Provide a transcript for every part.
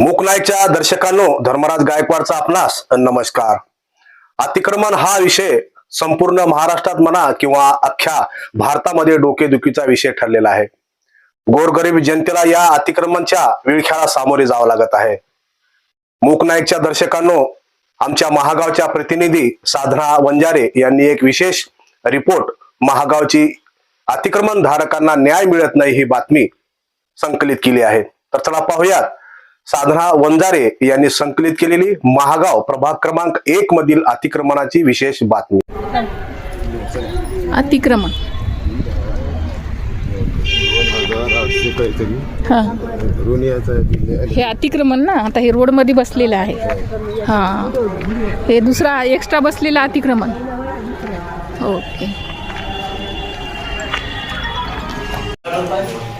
मूकनायकच्या दर्शकांनो धर्मराज गायकवाडचा आपणास नमस्कार. अतिक्रमण हा विषय संपूर्ण महाराष्ट्रात म्हणा किंवा अख्ख्या भारतामध्ये डोकेदुखीचा विषय ठरलेला आहे. गोरगरीब जनतेला या अतिक्रमणच्या विळख्याला सामोरे जावं लागत आहे. मूकनायकच्या दर्शकांनो आमच्या महागावच्या प्रतिनिधी साधना वंजारे यांनी एक विशेष रिपोर्ट महागावची अतिक्रमण धारकांना न्याय मिळत नाही ही बातमी संकलित केली आहे. तर चला पाहूयात. साधना वंजारे यांनी संकलित केलेली महागाव प्रभाग क्रमांक एक मधील अतिक्रमणाची विशेष बातमी. अतिक्रमण. हे. अतिक्रमण ना आता हे रोडमध्ये बसलेलं आहे. हा. हे दुसरा एक्स्ट्रा बसलेलं अतिक्रमण. ओके.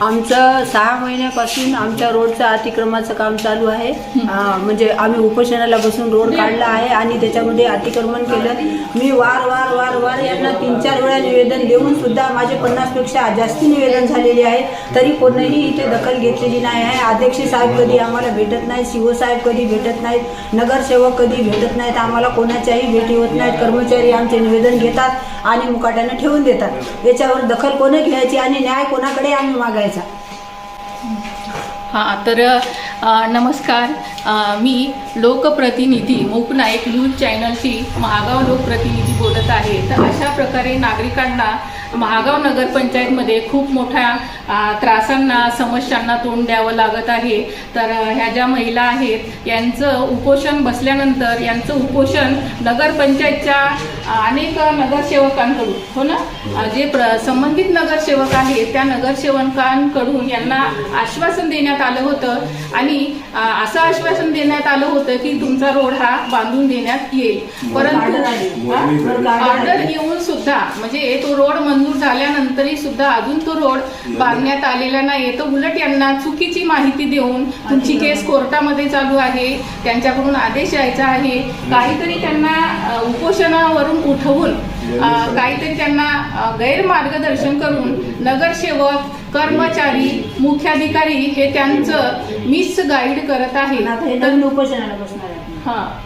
आमचं सहा महिन्यापासून आमच्या रोडचं अतिक्रमणाचं काम चालू आहे. म्हणजे आम्ही उपोषणाला बसून रोड काढला आहे आणि त्याच्यामध्ये अतिक्रमण केलं. मी वार वार वार वार यांना तीन चार वेळा निवेदन देऊन सुद्धा माझे पन्नासपेक्षा जास्ती निवेदन झालेले आहे. तरी कोणीही इथे दखल घेतलेली नाही आहे. अध्यक्ष साहेब कधी आम्हाला भेटत नाहीत शिव साहेब कधी भेटत नाहीत नगरसेवक कधी भेटत नाहीत आम्हाला कोणाच्याही भेटी होत नाहीत. कर्मचारी आमचे निवेदन घेतात आणि मुकाट्याने ठेवून देतात. याच्यावर दखल कोणी घ्यायची आणि न्याय कोणाकडे आम्ही मागायचा? हां तर नमस्कार. मी लोकप्रतिनिधी मूकनायक न्यूज चॅनलची महागाव लोकप्रतिनिधी बोलत आहे. तर अशा प्रकारे नागरिकांना महागाव नगरपंचायतमध्ये खूप मोठ्या त्रासांना समस्यांना तोंड द्यावं लागत आहे तर ह्या ज्या महिला आहेत यांचं उपोषण बसल्यानंतर यांचं उपोषण नगरपंचायतच्या अनेक नगरसेवकांकडून हो ना जे प्र संबंधित नगरसेवक आहेत त्या नगरसेवकांकडून यांना आश्वासन देण्यात आलं होतं आणि असं आश्वासन देण्यात आलं होतं की तुमचा रोड हा बांधून देण्यात येईल. परंतु. ऑर्डर येऊन सुद्धा म्हणजे तो रोड मंजूर झाल्यानंतरही सुद्धा अजून तो रोड बांधण्यात आलेला नाही तर उलट यांना चुकीची माहिती देऊन तुमची केस कोर्टामध्ये चालू आहे. त्यांच्याकडून आदेश यायचा आहे. काहीतरी त्यांना उपोषणावरून उठवून काहीतरी त्यांना गैरमार्गदर्शन करून नगरसेवक कर्मचारी मुख्याधिकारी हे त्यांचं मिस गाईड करत आहे. आता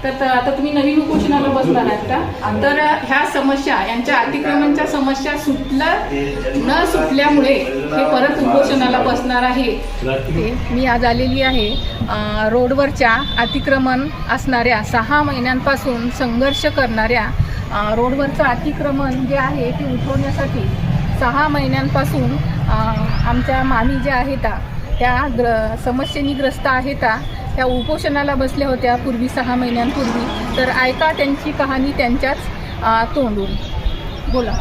हे तर आता तुम्ही नवीन उपोषणाला बसणार आहात का? तर ह्या समस्या यांच्या अतिक्रमणच्या समस्या सुटल्या न सुटल्यामुळे हे परत उपोषणाला बसणार आहे. ते मी आज आलेली आहे रोडवरच्या अतिक्रमण असणाऱ्या सहा महिन्यांपासून संघर्ष करणाऱ्या रोडवरचं अतिक्रमण जे आहे ते उठवण्यासाठी सहा महिन्यांपासून आमच्या मामी ज्या आहेत त्या ग्र समस्येनी ग्रस्त आहेत. त्या उपोषणाला बसल्या होत्या पूर्वी सहा महिन्यांपूर्वी. तर ऐका त्यांची कहाणी त्यांच्याच तोंडून. बोला.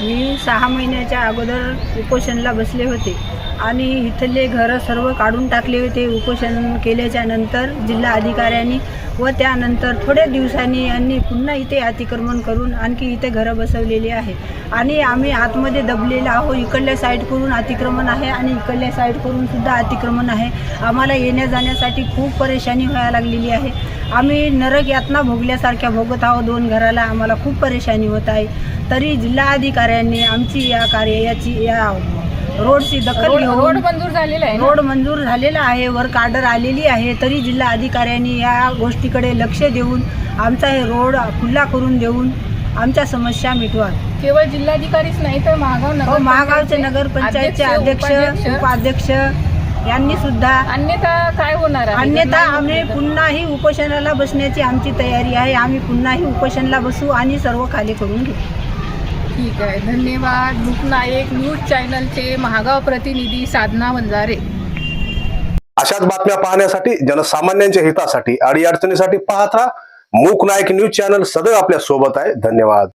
मी सहा महिन्याच्या अगोदर उपोषणला बसले होते. आणि इथले घरं सर्व काढून टाकले होते उपोषण केल्याच्यानंतर जिल्हा अधिकाऱ्यांनी व त्यानंतर थोड्या दिवसांनी यांनी पुन्हा इथे अतिक्रमण करून आणखी इथे घरं बसवलेली आहे. आणि आम्ही आतमध्ये दबलेलो आहो इकडल्या साईडकडून अतिक्रमण आहे आणि इकडल्या साईडकडून सुद्धा अतिक्रमण आहे. आम्हाला येण्या जाण्यासाठी खूप परेशानी व्हायला लागलेली आहे. आम्ही नरक यातना भोगल्यासारख्या भोगत आहोत. दोन घराला आम्हाला खूप परेशानी होत आहे. तरी जिल्हाधिकाऱ्यांनी आमची या कार्य याची या रोडची दखल रोड मंजूर झालेला आहे? रोड मंजूर झालेला आहे. वर कार्डर आलेली आहे. तरी जिल्हा अधिकाऱ्यांनी या गोष्टीकडे लक्ष देऊन आमचा हे रोड खुल्ला करून देऊन आमच्या समस्या मिटवा. केवळ जिल्हाधिकारीच नाही तर महागाव हो नगर महागावचे नगरपंचायतचे अध्यक्ष उपाध्यक्ष यांनी सुद्धा अन्यथा काय होणार आहे? अन्यथा आम्ही पुन्हाही उपोषणाला बसण्याची आमची तयारी आहे. आम्ही पुन्हाही उपोषणाला बसू आणि सर्व खाली करून घेऊ. ठीक आहे. धन्यवाद. मुकनायक न्यूज चॅनलचे महागाव प्रतिनिधी साधना वंजारे. अशाच बातम्या पाहण्यासाठी जनसामान्यांच्या हितासाठी अडीअडचणीसाठी पाहत राहा. मूक नायक न्यूज चॅनल सदैव आपल्यासोबत आहे. धन्यवाद.